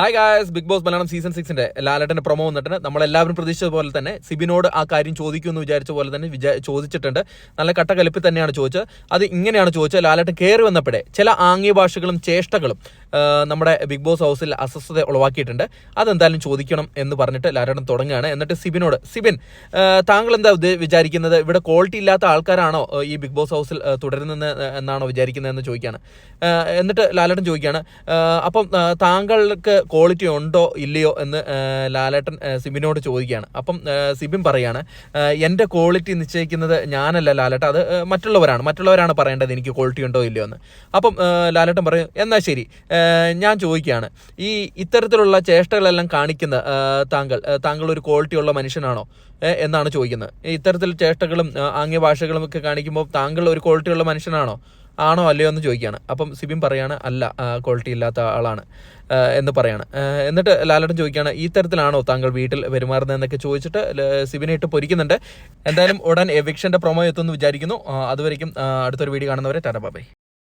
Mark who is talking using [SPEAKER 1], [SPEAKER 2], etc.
[SPEAKER 1] Hi guys Bigg Boss Malayalam season സിക്സിന്റെ ലാലേട്ടന്റെ promo വന്നിട്ടുണ്ട്. നമ്മളെല്ലാവരും പ്രതീക്ഷിച്ചത് പോലെ തന്നെ സിബിനോട് ആ കാര്യം ചോദിക്കുമെന്ന് വിചാരിച്ച പോലെ തന്നെ ചോദിച്ചിട്ടുണ്ട്. നല്ല കട്ട കലിപ്പിൽ തന്നെയാണ് ചോദിച്ചത്. അത് ഇങ്ങനെയാണ് ചോദിച്ചത്. ലാലേട്ടൻ കയറി വന്നപ്പോഴേ ചില ആംഗ്യ ഭാഷകളും ചേഷ്ടകളും നമ്മുടെ ബിഗ് ബോസ് ഹൗസിൽ അസ്വസ്ഥത ഉളവാക്കിയിട്ടുണ്ട്. അതെന്തായാലും ചോദിക്കണം എന്ന് പറഞ്ഞിട്ട് ലാലേട്ടൻ തുടങ്ങുകയാണ്. എന്നിട്ട് സിബിനോട് സിബിൻ താങ്കൾ എന്താ വിചാരിക്കുന്നത്? ഇവിടെ ക്വാളിറ്റി ഇല്ലാത്ത ആൾക്കാരാണോ ഈ ബിഗ് ബോസ് ഹൗസിൽ തുടരുന്നത് എന്നാണോ വിചാരിക്കുന്നതെന്ന് ചോദിക്കുകയാണ്. എന്നിട്ട് ലാലേട്ടൻ ചോദിക്കുകയാണ് അപ്പം താങ്കൾക്ക് ക്വാളിറ്റി ഉണ്ടോ ഇല്ലയോ എന്ന് ലാലേട്ടൻ സിബിനോട് ചോദിക്കുകയാണ്. അപ്പം സിബിൻ പറയാണ് എന്റെ ക്വാളിറ്റി നിശ്ചയിക്കുന്നത് ഞാനല്ല ലാലേട്ട അത് മറ്റുള്ളവരാണ് മറ്റുള്ളവരാണ് പറയേണ്ടത് എനിക്ക് ക്വാളിറ്റി ഉണ്ടോ ഇല്ലയോ എന്ന്. അപ്പം ലാലേട്ടൻ പറയും എന്നാൽ ശരി. ഞാൻ ചോദിക്കുകയാണ് ഈ ഇത്തരത്തിലുള്ള ചേഷ്ടകളെല്ലാം കാണിക്കുന്ന താങ്കൾ താങ്കൾ ഒരു ക്വാളിറ്റി ഉള്ള മനുഷ്യനാണോ? എന്നാണ് ചോദിക്കുന്നത്. ഇത്തരത്തിൽ ചേഷ്ടകളും ആംഗ്യ ഭാഷകളും ഒക്കെ കാണിക്കുമ്പോൾ താങ്കൾ ഒരു ക്വാളിറ്റി ഉള്ള മനുഷ്യനാണോ? ആണോ അല്ലയോ എന്ന് ചോദിക്കുകയാണ്. അപ്പം സിബിൻ പറയാണ് അല്ല ക്വാളിറ്റി ഇല്ലാത്ത ആളാണ് എന്ന് പറയാണ്. എന്നിട്ട് ലാലേട്ടൻ ചോദിക്കുകയാണ് ഈ തരത്തിലാണോ താങ്കൾ വീട്ടിൽ പെരുമാറുന്നതെന്നൊക്കെ ചോദിച്ചിട്ട് സിബിനെ ഇട്ട് പൊരിക്കുന്നുണ്ട്. എന്തായാലും ഉടൻ എവിക്ഷന്റെ പ്രൊമോ എത്തുമെന്ന് വിചാരിക്കുന്നു. ആ, അടുത്തൊരു വീഡിയോ കാണുന്നവരെ ടാറ്റ ബൈ.